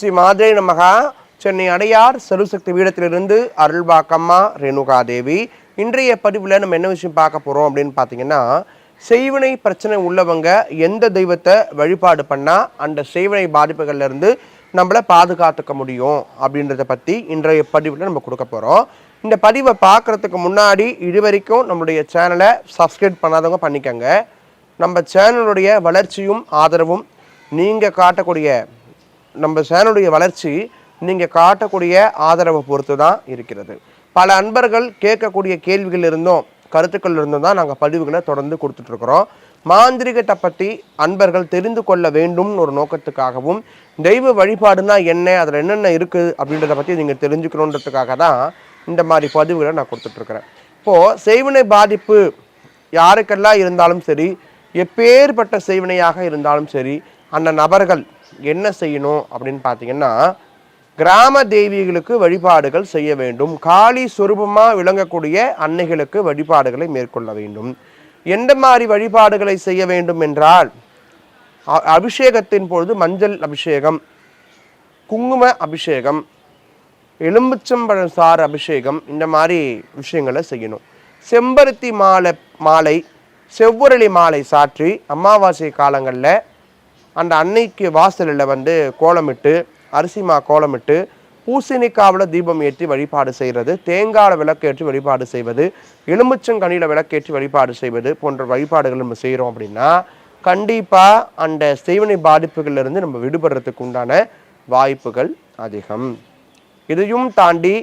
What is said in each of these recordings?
ஸ்ரீ மாதே நமகா. சென்னை அடையார் சருசக்தி பீடத்திலிருந்து அருள்வாக்கம்மா ரேணுகா தேவி இன்றைய பதிவில் நம்ம என்ன விஷயம் பார்க்க போகிறோம் அப்படின்னு பார்த்தீங்கன்னா செய்வினை பிரச்சனை உள்ளவங்க எந்த தெய்வத்தை வழிபாடு பண்ணால் அந்த செய்வினை பாதிப்புகள்லேருந்து நம்மளை பாதுகாத்துக்க முடியும் அப்படின்றத பற்றி இன்றைய பதிவில் நம்ம கொடுக்க போகிறோம் இந்த பதிவை பார்க்குறதுக்கு முன்னாடி இது வரைக்கும் நம்மளுடைய சேனலை சப்ஸ்கிரைப் பண்ணாதவங்க பண்ணிக்கோங்க. நம்ம சேனலுடைய வளர்ச்சியும் ஆதரவும் நீங்கள் காட்டக்கூடிய நம்ம சேனலுடைய வளர்ச்சி நீங்கள் காட்டக்கூடிய ஆதரவை பொறுத்து தான் இருக்கிறது. பல அன்பர்கள் கேட்கக்கூடிய கேள்விகள் இருந்தும் கருத்துக்கள் இருந்தும் தான் நாங்கள் பதிவுகளை தொடர்ந்து கொடுத்துட்ருக்குறோம். மாந்திரிகத்தை பற்றி அன்பர்கள் தெரிந்து கொள்ள வேண்டும்னு ஒரு நோக்கத்துக்காகவும் தெய்வ வழிபாடுனா என்ன அதில் என்னென்ன இருக்குது அப்படின்றத பற்றி நீங்கள் தெரிஞ்சுக்கணுன்றதுக்காக தான் இந்த மாதிரி பதிவுகளை நான் கொடுத்துட்ருக்குறேன். இப்போது செய்வினை பாதிப்பு யாருக்கெல்லாம் இருந்தாலும் சரி எப்பேற்பட்ட செய்வினையாக இருந்தாலும் சரி அந்த நபர்கள் என்ன செய்யணும் அப்படின்னு பார்த்தீங்கன்னா கிராம தெய்வீகளுக்கு வழிபாடுகள் செய்ய வேண்டும். காளி சொரூபமாக விளங்கக்கூடிய அன்னைகளுக்கு வழிபாடுகளை மேற்கொள்ள வேண்டும். எந்த மாதிரி வழிபாடுகளை செய்ய வேண்டும் என்றால் அ- அபிஷேகத்தின் பொழுது மஞ்சள் அபிஷேகம் குங்கும அபிஷேகம் எலும்புச்சம்பழம் சார் அபிஷேகம் இந்த மாதிரி விஷயங்களை செய்யணும். செம்பருத்தி மாலை மாலை செவ்வரளி மாலை சாற்றி அமாவாசை காலங்களில் அந்த அன்னைக்கு வாசலில் வந்து கோலமிட்டு அரிசிமா கோலமிட்டு பூசணிக்காவில் தீபம் ஏற்றி வழிபாடு செய்கிறது தேங்காயில் விளக்கேற்றி வழிபாடு செய்வது எலுமிச்சங்கனியில் விளக்கேற்றி வழிபாடு செய்வது போன்ற வழிபாடுகள் நம்ம செய்கிறோம் அப்படின்னா கண்டிப்பாக அந்த செய்வனை பாதிப்புகளிலிருந்து நம்ம விடுபடுறதுக்கு உண்டான வாய்ப்புகள் அதிகம். இதையும் தாண்டி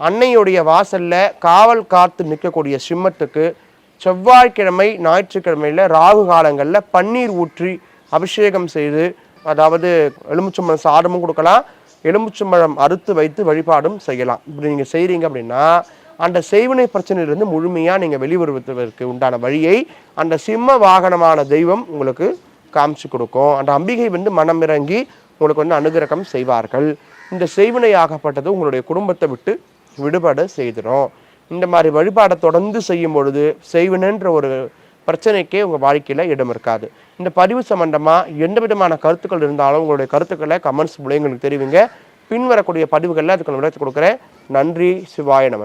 அன்னையுடைய வாசலில் காவல் காத்து நிற்கக்கூடிய சிம்மத்துக்கு செவ்வாய்க்கிழமை ஞாயிற்றுக்கிழமையில் ராகு காலங்களில் பன்னீர் ஊற்றி அபிஷேகம் செய்து அதாவது எலுமிச்சம்பழம் சாதமும் கொடுக்கலாம் எலுமிச்சம்பழம் அறுத்து வைத்து வழிபாடும் செய்யலாம். இப்படி நீங்கள் செய்கிறீங்க அப்படின்னா அந்த செய்வினை பிரச்சனையிலிருந்து முழுமையாக நீங்கள் வெளிவருவதற்கு உண்டான வழியை அந்த சிம்ம வாகனமான தெய்வம் உங்களுக்கு காமிச்சு கொடுக்கும். அந்த அம்பிகை வந்து மனம் இறங்கி உங்களுக்கு வந்து அனுகிரகம் செய்வார்கள். இந்த செய்வினையாகப்பட்டது உங்களுடைய குடும்பத்தை விட்டு விடுபட செய்திடும். இந்த மாதிரி வழிபாடை தொடர்ந்து செய்யும் பொழுது செய்வினைன்ற ஒரு பிரச்சனைக்கே உங்கள் வாழ்க்கையில் இடம் இருக்காது. இந்த பதிவு சம்பந்தமாக எந்த விதமான கருத்துக்கள் இருந்தாலும் உங்களுடைய கருத்துக்களை கமெண்ட்ஸ் மூலம் எங்களுக்கு தெரிவிங்க. பின்வரக்கூடிய பதிவுகளில் அதுக்கு விளக்கி கொடுக்குறேன். நன்றி. சிவாய நம.